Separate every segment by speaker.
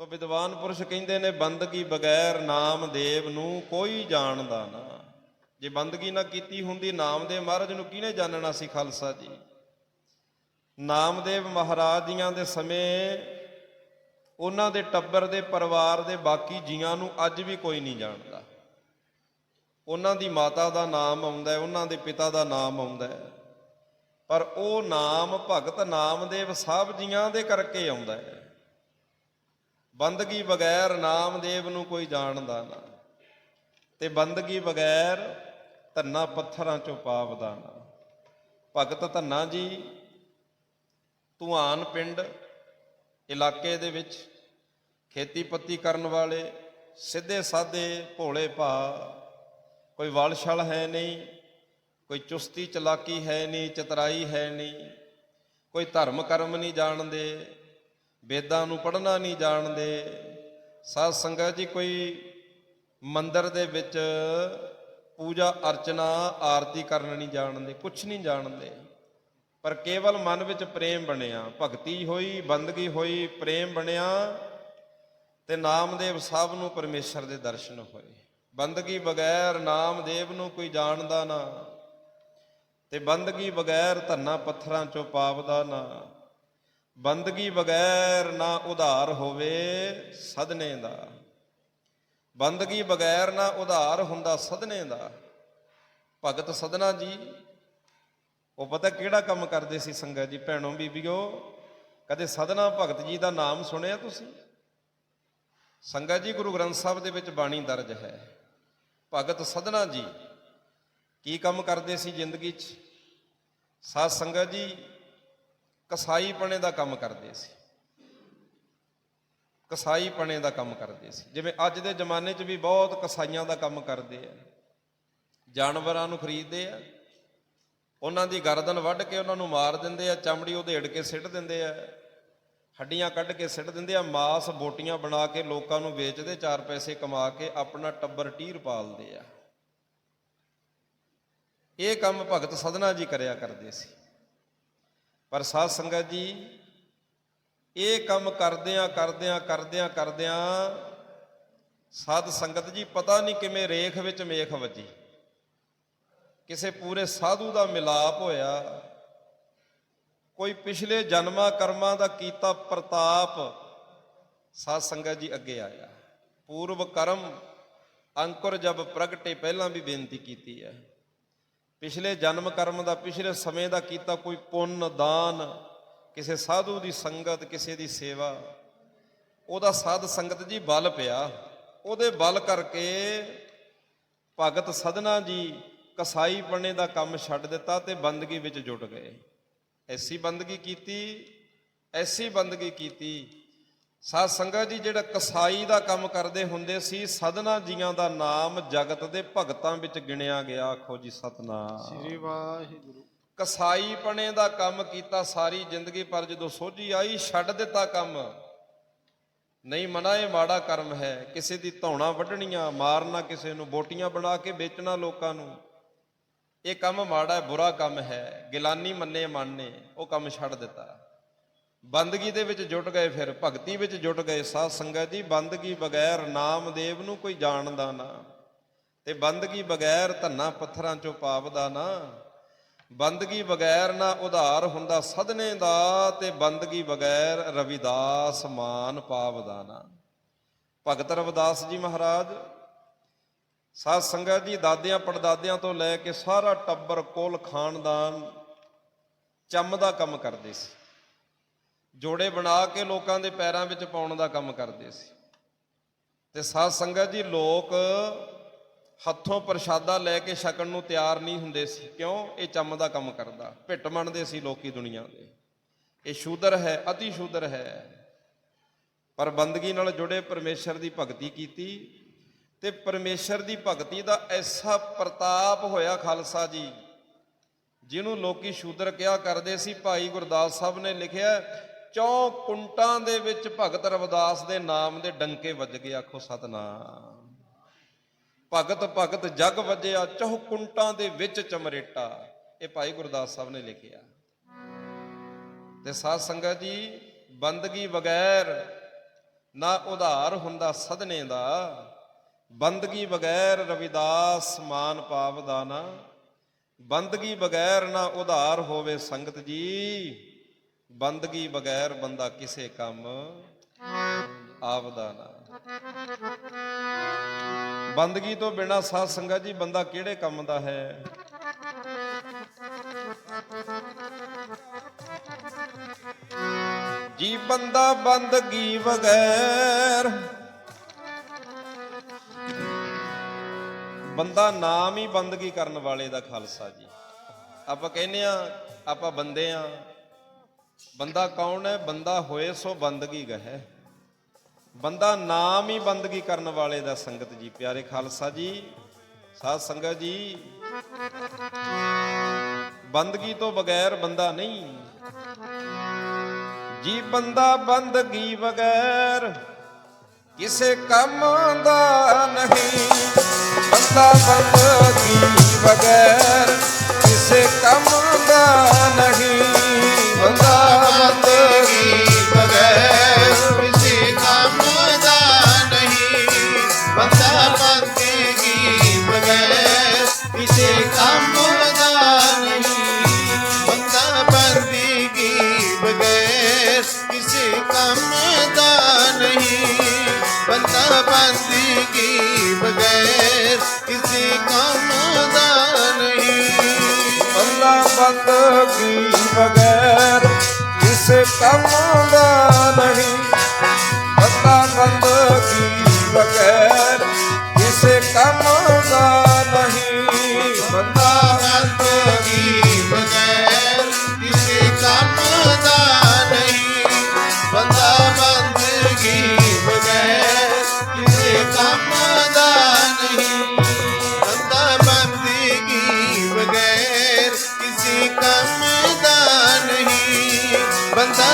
Speaker 1: ਤੋ ਵਿਦਵਾਨ ਪੁਰਸ਼ ਕਹਿੰਦੇ ਨੇ ਬੰਦਗੀ ਬਗੈਰ ਨਾਮਦੇਵ ਨੂੰ ਕੋਈ ਜਾਣਦਾ ਨਾ? ਜੇ ਬੰਦਗੀ ਨਾ ਕੀਤੀ ਹੁੰਦੀ ਨਾਮਦੇਵ ਮਹਾਰਾਜ ਨੂੰ ਕਿਹਨੇ ਜਾਣਨਾ ਸੀ ਖਾਲਸਾ ਜੀ? ਨਾਮਦੇਵ ਮਹਾਰਾਜ ਜੀਆਂ ਦੇ ਸਮੇਂ ਉਹਨਾਂ ਦੇ ਟੱਬਰ ਦੇ ਪਰਿਵਾਰ ਦੇ ਬਾਕੀ ਜੀਆਂ ਨੂੰ ਅੱਜ ਵੀ ਕੋਈ ਨਹੀਂ ਜਾਣਦਾ। ਉਹਨਾਂ ਦੀ ਮਾਤਾ ਦਾ ਨਾਮ ਆਉਂਦਾ ਹੈ ਉਹਨਾਂ ਦੇ ਪਿਤਾ ਦਾ ਨਾਮ ਆਉਂਦਾ। ਹੈ ਪਰ ਉਹ ਨਾਮ ਭਗਤ ਨਾਮਦੇਵ ਸਾਹਿਬ ਜੀਆਂ ਦੇ ਕਰਕੇ ਆਉਂਦਾ ਹੈ। ਬੰਦਗੀ ਬਗੈਰ ਨਾਮਦੇਵ ਨੂੰ ਕੋਈ ਜਾਣਦਾ ਨਾ। ਤੇ ਬੰਦਗੀ ਬਗੈਰ ਧੰਨਾ ਪੱਥਰਾਂ ਚੋਂ ਪਾਵਦਾ ਨਾ। ਭਗਤ ਧੰਨਾ ਜੀ, ਧੂਆਨ ਪਿੰਡ ਇਲਾਕੇ ਦੇ ਵਿੱਚ ਖੇਤੀਪੱਤੀ ਕਰਨ ਵਾਲੇ, ਸਿੱਧੇ ਸਾਦੇ ਭੋਲੇ ਭਾ ਕੋਈ ਵਲਸ਼ਲ ਹੈ ਨਹੀਂ, ਕੋਈ ਚੁਸਤੀ ਚਲਾਕੀ ਹੈ ਨਹੀਂ, ਚਤਰਾਈ ਹੈ ਨਹੀਂ, ਕੋਈ ਧਰਮ ਕਰਮ ਨਹੀਂ ਜਾਣਦੇ ਵੇਦਾਂ ਨੂੰ ਪੜ੍ਹਨਾ ਨਹੀਂ ਜਾਣਦੇ। ਸਾਧ ਸੰਗਤ ਜੀ, ਕੋਈ ਮੰਦਰ ਦੇ ਵਿੱਚ ਪੂਜਾ, ਅਰਚਨਾ, ਆਰਤੀ ਕਰਨ ਨਹੀਂ ਜਾਣਦੇ ਕੁਝ ਨਹੀਂ ਜਾਣਦੇ। ਪਰ ਕੇਵਲ ਮਨ ਵਿੱਚ ਪ੍ਰੇਮ ਬਣਿਆ, ਭਗਤੀ ਹੋਈ, ਬੰਦਗੀ ਹੋਈ, ਪ੍ਰੇਮ ਬਣਿਆ ਤੇ ਨਾਮਦੇਵ ਸਾਹਿਬ ਨੂੰ ਪਰਮੇਸ਼ਰ ਦੇ ਦਰਸ਼ਨ ਹੋਏ। ਬੰਦਗੀ ਬਗੈਰ ਨਾਮਦੇਵ ਨੂੰ ਕੋਈ ਜਾਣਦਾ ਨਾ ਤੇ ਬੰਦਗੀ ਬਗੈਰ ਧੰਨਾ ਪੱਥਰਾਂ ਚੋਂ ਪਾਵਦਾ ਨਾ। ਬੰਦਗੀ ਬਗੈਰ ਨਾ ਉਧਾਰ ਹੋਵੇ ਸਦਨੇ ਦਾ। ਬੰਦਗੀ ਬਗੈਰ ਨਾ ਉਧਾਰ ਹੁੰਦਾ ਸਦਨੇ ਦਾ। ਭਗਤ ਸਦਨਾ ਜੀ, ਉਹ ਪਤਾ ਕਿਹੜਾ ਕੰਮ ਕਰਦੇ ਸੀ ਸੰਗਤ ਜੀ? ਭੈਣੋ ਬੀਬੀਓ, ਕਦੇ ਸਦਨਾ ਭਗਤ ਜੀ ਦਾ ਨਾਮ ਸੁਣਿਆ ਤੁਸੀਂ? ਸੰਗਤ ਜੀ ਗੁਰੂ ਗ੍ਰੰਥ ਸਾਹਿਬ ਦੇ ਵਿੱਚ ਬਾਣੀ ਦਰਜ ਹੈ। ਭਗਤ ਸਦਨਾ ਜੀ ਕੀ ਕੰਮ ਕਰਦੇ ਸੀ ਜ਼ਿੰਦਗੀ 'ਚ? ਸਾਧ ਸੰਗਤ ਜੀ ਕਸਾਈਪਣੇ ਦਾ ਕੰਮ ਕਰਦੇ ਸੀ। ਕਸਾਈਪਣੇ ਦਾ ਕੰਮ ਕਰਦੇ ਸੀ। ਜਿਵੇਂ ਅੱਜ ਦੇ ਜ਼ਮਾਨੇ 'ਚ ਵੀ ਬਹੁਤ ਕਸਾਈਆਂ ਦਾ ਕੰਮ ਕਰਦੇ ਆ। ਜਾਨਵਰਾਂ ਨੂੰ ਖਰੀਦਦੇ ਆ। ਉਹਨਾਂ ਦੀ ਗਰਦਨ ਵੱਢ ਕੇ ਉਹਨਾਂ ਨੂੰ ਮਾਰ ਦਿੰਦੇ ਆ। ਚਮੜੀ ਉਹਦੇੜ ਕੇ ਸਿੱਟ ਦਿੰਦੇ ਆ। ਹੱਡੀਆਂ ਕੱਢ ਕੇ ਸਿੱਟ ਦਿੰਦੇ ਆ। ਮਾਸ ਬੋਟੀਆਂ ਬਣਾ ਕੇ ਲੋਕਾਂ ਨੂੰ ਵੇਚਦੇ, ਚਾਰ ਪੈਸੇ ਕਮਾ ਕੇ ਆਪਣਾ ਟੱਬਰ ਟੀਰ ਪਾਲਦੇ ਆ। ਇਹ ਕੰਮ ਭਗਤ ਸਦਨਾ ਜੀ ਕਰਿਆ ਕਰਦੇ ਸੀ। ਪਰ ਸਾਧ ਸੰਗਤ ਜੀ, ਇਹ ਕੰਮ ਕਰਦਿਆਂ ਕਰਦਿਆਂ ਕਰਦਿਆਂ ਕਰਦਿਆਂ ਸਾਧ ਸੰਗਤ ਜੀ ਪਤਾ ਨਹੀਂ ਕਿਵੇਂ ਰੇਖ ਵਿੱਚ ਮੇਖ ਵੱਜੀ। ਕਿਸੇ ਪੂਰੇ ਸਾਧੂ ਦਾ ਮਿਲਾਪ ਹੋਇਆ। ਕੋਈ ਪਿਛਲੇ ਜਨਮਾਂ ਕਰਮਾਂ ਦਾ ਕੀਤਾ ਪ੍ਰਤਾਪ ਸਾਧ ਸੰਗਤ ਜੀ ਅੱਗੇ ਆਇਆ। ਪੂਰਵ ਕਰਮ ਅੰਕੁਰ ਜਬ ਪ੍ਰਗਟੇ ਪਹਿਲਾਂ ਵੀ ਬੇਨਤੀ ਕੀਤੀ ਹੈ। ਪਿਛਲੇ ਜਨਮ ਕਰਮ ਦਾ, ਪਿਛਲੇ ਸਮੇਂ ਦਾ ਕੀਤਾ ਕੋਈ ਪੁੰਨ, ਦਾਨ, ਕਿਸੇ ਸਾਧੂ ਦੀ ਸੰਗਤ, ਕਿਸੇ ਦੀ ਸੇਵਾ, ਉਹਦਾ ਸਾਧ ਸੰਗਤ ਜੀ ਬਲ ਪਿਆ। ਉਹਦੇ ਬਲ ਕਰਕੇ ਭਗਤ ਸਦਨਾ ਜੀ ਕਸਾਈ ਬਣੇ ਦਾ ਕੰਮ ਛੱਡ ਦਿੱਤਾ ਤੇ ਬੰਦਗੀ ਵਿੱਚ ਜੁਟ ਗਏ। ਐਸੀ ਬੰਦਗੀ ਕੀਤੀ, ਐਸੀ ਬੰਦਗੀ ਕੀਤੀ ਸਾਧ ਸੰਗਤ ਜੀ ਜਿਹੜਾ ਕਸਾਈ ਦਾ ਕੰਮ ਕਰਦੇ ਹੁੰਦੇ ਸੀ ਸਦਨਾ ਜੀਆਂ ਦਾ ਨਾਮ ਜਗਤ ਦੇ ਭਗਤਾਂ ਵਿੱਚ ਗਿਣਿਆ ਗਿਆ। ਆਖੋ ਜੀ ਸਤਨਾਮ।
Speaker 2: ਸ੍ਰੀ ਵਾਹਿਗੁਰੂ।
Speaker 1: ਕਸਾਈ ਪਣੇ ਦਾ ਕੰਮ ਕੀਤਾ ਸਾਰੀ ਜ਼ਿੰਦਗੀ ਪਰ ਜਦੋਂ ਸੋਝੀ ਆਈ ਛੱਡ ਦਿੱਤਾ ਕੰਮ। ਨਹੀਂ ਮਨਾ ਇਹ ਮਾੜਾ ਕਰਮ ਹੈ। ਕਿਸੇ ਦੀ ਧੌਣਾ ਵੱਢਣੀਆਂ ਮਾਰਨਾ ਕਿਸੇ ਨੂੰ ਬੋਟੀਆਂ ਬਣਾ ਕੇ ਵੇਚਣਾ ਲੋਕਾਂ ਨੂੰ। ਇਹ ਕੰਮ ਮਾੜਾ ਹੈ ਬੁਰਾ ਕੰਮ ਹੈ। ਗਿਲਾਨੀ ਮੰਨੇ ਮਨ ਉਹ ਕੰਮ ਛੱਡ ਦਿੱਤਾ। ਬੰਦਗੀ ਦੇ ਵਿੱਚ ਜੁਟ ਗਏ ਫਿਰ, ਭਗਤੀ ਵਿੱਚ ਜੁਟ ਗਏ ਸਾਧ ਸੰਗਤ ਜੀ, ਬੰਦਗੀ ਬਗੈਰ ਨਾਮਦੇਵ ਨੂੰ ਕੋਈ ਜਾਣਦਾ ਨਾ। ਤੇ ਬੰਦਗੀ ਬਗੈਰ ਧੰਨਾ ਪੱਥਰਾਂ ਚੋਂ ਪਾਵਦਾ ਨਾ। ਬੰਦਗੀ ਬਗੈਰ ਨਾ ਉਧਾਰ ਹੁੰਦਾ ਸਦਨੇ ਦਾ ਤੇ ਬੰਦਗੀ ਬਗੈਰ ਰਵਿਦਾਸ ਮਾਨ ਪਾਵਦਾ ਨਾ। ਭਗਤ ਰਵਿਦਾਸ ਜੀ ਮਹਾਰਾਜ, ਸਾਧ ਸੰਗਤ ਜੀ ਦਾਦਿਆਂ ਪੜਦਾਦਿਆਂ ਤੋਂ ਲੈ ਕੇ ਸਾਰਾ ਟੱਬਰ ਕੁਲ ਖਾਨਦਾਨ ਚੰਮ ਦਾ ਕੰਮ ਕਰਦੇ ਸੀ। ਜੋੜੇ ਬਣਾ ਕੇ ਲੋਕਾਂ ਦੇ ਪੈਰਾਂ ਵਿੱਚ ਪਾਉਣ ਦਾ ਕੰਮ ਕਰਦੇ ਸੀ। ਤੇ ਸਾਧ ਸੰਗਤ ਜੀ, ਲੋਕ ਹੱਥੋਂ ਪ੍ਰਸ਼ਾਦਾ ਲੈ ਕੇ ਛਕਣ ਨੂੰ ਤਿਆਰ ਨਹੀਂ ਹੁੰਦੇ ਸੀ। ਕਿਉਂ? ਇਹ ਚੰਮ ਦਾ ਕੰਮ ਕਰਦਾ। ਭਿੱਟ ਮੰਨਦੇ ਸੀ ਲੋਕੀ ਦੁਨੀਆ ਦੇ। ਇਹ ਸ਼ੂਦਰ ਹੈ, ਅਤੀ ਸ਼ੂਦਰ ਹੈ। ਪਰ ਬੰਦਗੀ ਨਾਲ ਜੁੜੇ ਪਰਮੇਸ਼ਰ ਦੀ ਭਗਤੀ ਕੀਤੀ। ਤੇ ਪਰਮੇਸ਼ਰ ਦੀ ਭਗਤੀ ਦਾ ਐਸਾ ਪ੍ਰਤਾਪ ਹੋਇਆ ਖਾਲਸਾ ਜੀ, ਜਿਹਨੂੰ ਲੋਕੀ ਸ਼ੂਦਰ ਕਿਹਾ ਕਰਦੇ ਸੀ। ਭਾਈ ਗੁਰਦਾਸ ਸਾਹਿਬ ਨੇ ਲਿਖਿਆ ਚੌ ਕੁੰਟਾਂ ਦੇ ਵਿੱਚ ਭਗਤ ਰਵਿਦਾਸ ਦੇ ਨਾਮ ਦੇ ਡੰਕੇ ਵੱਜ ਗਏ, ਆਖੋ ਸਤਨਾਮ। ਭਗਤ ਭਗਤ ਜਗ ਵੱਜਿਆ, ਚੌ ਕੁੰਟਾਂ ਦੇ ਵਿੱਚ ਚਮਰੇਟਾ। ਇਹ ਭਾਈ ਗੁਰਦਾਸ ਸਾਹਿਬ ਨੇ ਲਿਖਿਆ। ਤੇ ਸਾਧ ਸੰਗਤ ਜੀ, ਬੰਦਗੀ ਬਗੈਰ ਨਾ ਉਧਾਰ ਹੁੰਦਾ ਸਦਨੇ ਦਾ। ਬੰਦਗੀ ਬਗੈਰ ਰਵਿਦਾਸ ਮਾਨ ਪਾਵਦਾ ਨਾ। ਬੰਦਗੀ ਬਗੈਰ ਨਾ ਉਧਾਰ ਹੋਵੇ ਸੰਗਤ ਜੀ। ਬੰਦਗੀ ਬਗੈਰ ਬੰਦਾ ਕਿਸੇ ਕੰਮ ਆਪਦਾ ਨਾ। ਬੰਦਗੀ ਤੋਂ ਬਿਨਾ ਸਾਧ ਸੰਗਤ ਜੀ, ਬੰਦਾ ਕਿਹੜੇ ਕੰਮ ਦਾ ਹੈ? ਜੀ ਬੰਦਾ ਬੰਦਗੀ ਬਗੈਰ, ਬੰਦਾ ਨਾਮ ਹੀ ਬੰਦਗੀ ਕਰਨ ਵਾਲੇ ਦਾ ਖਾਲਸਾ ਜੀ। ਆਪਾਂ ਕਹਿੰਦੇ ਆ ਆਪਾਂ ਬੰਦੇ ਆ ਬੰਦਾ ਕੌਣ ਹੈ? ਬੰਦਾ ਹੋਏ ਸੋ ਬੰਦਗੀ ਗਹਿ। ਬੰਦਾ ਨਾਮ ਹੀ ਬੰਦਗੀ ਕਰਨ ਵਾਲੇ ਦਾ ਸੰਗਤ ਜੀ। ਪਿਆਰੇ ਖਾਲਸਾ ਜੀ, ਸਾਧ ਸੰਗਤ ਜੀ, ਬੰਦਗੀ ਤੋਂ ਬਗੈਰ ਬੰਦਾ ਨਹੀਂ। ਜੀ ਬੰਦਾ ਬੰਦਗੀ ਬਗੈਰ ਕਿਸੇ ਕੰਮ ਦਾ ਨਹੀਂ। ਬੰਦਾ ਬੰਦਗੀ ਬਗੈਰ ਕਿਸੇ ਕੰਮ ਦਾ ਨਹੀਂ। ਬੰਦਗੀ ਬਗੈਰ
Speaker 2: ਕਿਸੇ ਕੰਮ ਦਾ ਨਹੀਂ। ਬੰਦਾ ਬੰਦਗੀ ਬਗੈਰ ਕਿਸੇ ਕੰਮ ਦਾ ਨਹੀਂ। ਬੰਦਾ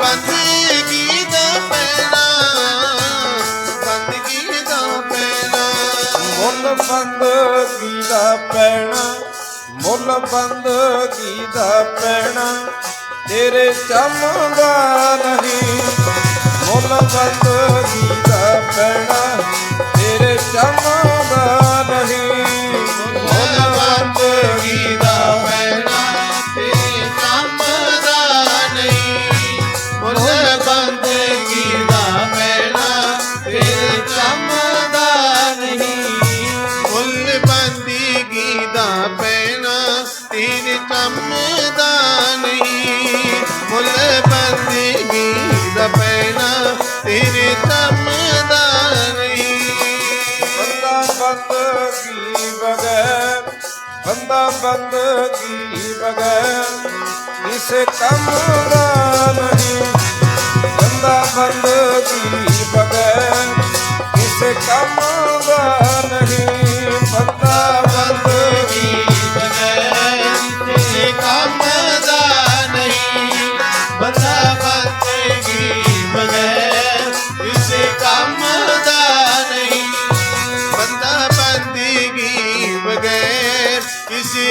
Speaker 2: ਬੰਦਗੀ ਦਾ
Speaker 1: ਪੈਣਾ ਬੰਦਗੀ ਦਾ ਪੈਣਾ ਮੁੱਲ ਬੰਦਗੀ ਦਾ ਪੈਣਾ ਮੁੱਲ
Speaker 2: ਬੰਦਗੀ ਦਾ ਪੈਣਾ
Speaker 1: ਤੇਰੇ ਚੰਮ ਦਾ ਨਹੀਂ ਮੁੱਲ ਬੰਦਗੀ ਦਾ ਪੈਣਾ ਤੇਰੇ ਚੰਮ ਦਾ ਨਹੀਂ
Speaker 2: ਮੁੱਲ ਬੰਦਗੀ ਦਾ
Speaker 1: ਬੰਦਾ ਬੰਦਗੀ ਬਗੈਰ ਕਿਸੇ ਕੰਮ ਦਾ ਨਹੀਂ ਬੰਦਾ ਬੰਦਗੀ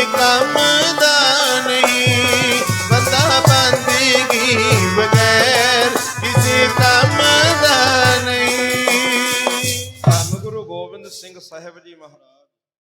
Speaker 2: ਕੰਮ ਦਾ ਨਹੀਂ। ਬੰਦਾ ਬੰਦਗੀ ਬਗੈਰ ਕਿਸੇ ਕੰਮ ਦਾ ਨਹੀਂ।
Speaker 1: ਧੰਨ ਗੁਰੂ ਗੋਬਿੰਦ ਸਿੰਘ ਸਾਹਿਬ ਜੀ ਮਹਾਰਾਜ।